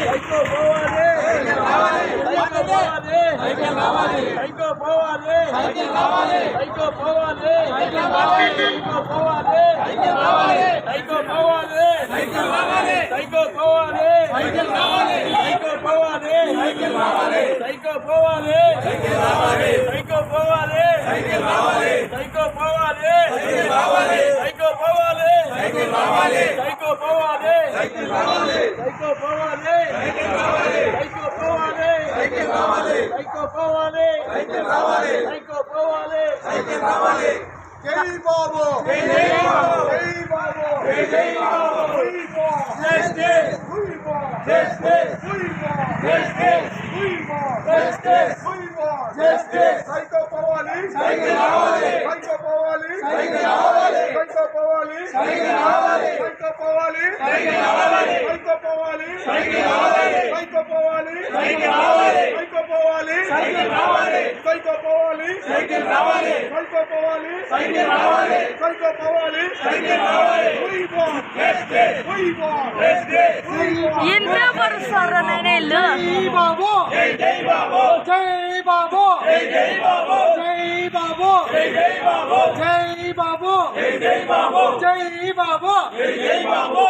psycho పోవాలి cycle రావాలి cycle రావాలి సైకిల్ కావాలి సైకిల్ పోవాలి సైకిల్ కావాలి సైకిల్ పోవాలి సైకిల్ కావాలి సైకిల్ పోవాలి పైకో జై బాబు జై బాబు జై బాబు జై బాబు జై జై జై బాబు జై బాబు జై జై బాబు